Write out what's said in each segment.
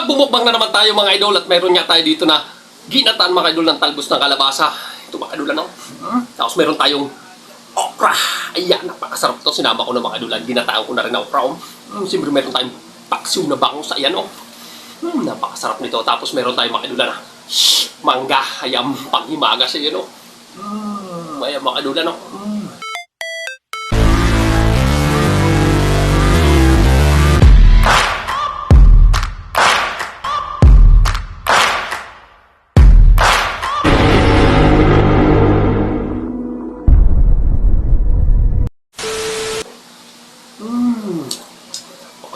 Magbumukbang na naman tayo mga idol at meron nga tayo dito na ginataan mga idol ng talbos ng kalabasa. Ito mga idol ano. Tapos meron tayong okra. Ayan, napakasarap to. Sinama ko ng mga idol at ginataan ko na rin ang okra. oh. Mm, Siyempre meron tayong paksiw na bangus. Ayan oh. Hmm, napakasarap nito. Tapos meron tayong mga idol na mangga. Ayan, panghimagas. Ayan oh. Mm, ayan mga idol ano. Mm.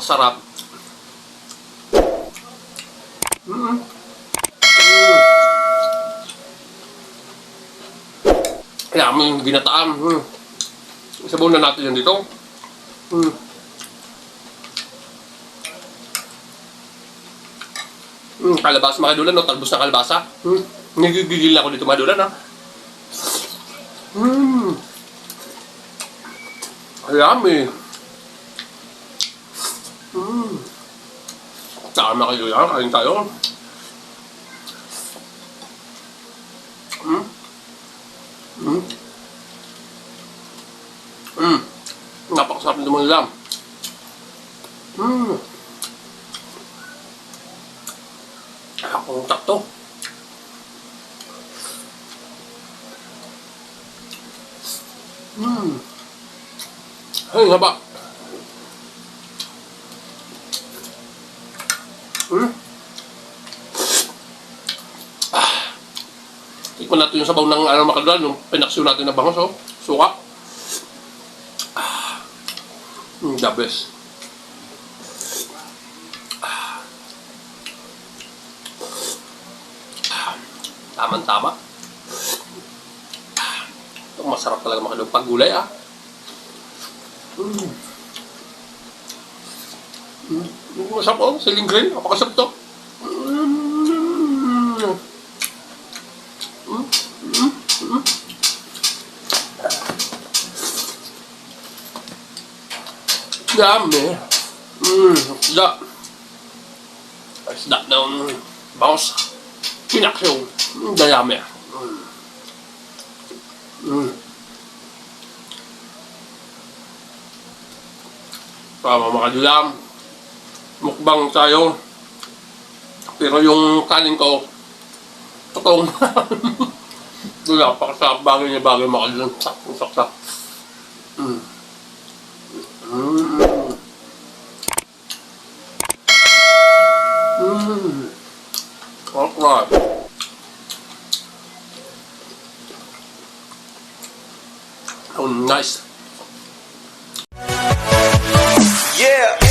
Napakasarap. Mm. Mm. Kaya may ginataan. Mm. Sabaw na natin yan dito. Mm. Mm, kalabasa mga kadulan, no? Talbos na kalabasa. Mm. Nagigigil ako dito mga kadulan, ha? Mm. Yummy. Tama kayo yan, kain tayo. Mm. Mm. Mm. Napakasarap mga lam. Mm. Akong takto. Mm. Hmm? Ah. Tikman natin yung sabaw ng ano makadal, yung pinaksiw natin na bangos, oh. Suka. Ah. Mm, the best. Ah. Ah. Tama-tama. Masarap talaga makadal. Pag gulay, ah. Mm. Masarap oh, siling green. Napakasarap to. Dami. Mm. Isda. Isda um, bangus. Pinakyaw. Mm. Dayami. Mm. Mm. Tama mga kadulam mukbang tayo. Pero yung kanin ko, totoong doon napakasarap bagay niya bagay makalilang sakong sakta. Mm. Mm. Mm. Alright. Oh, nice. Yeah.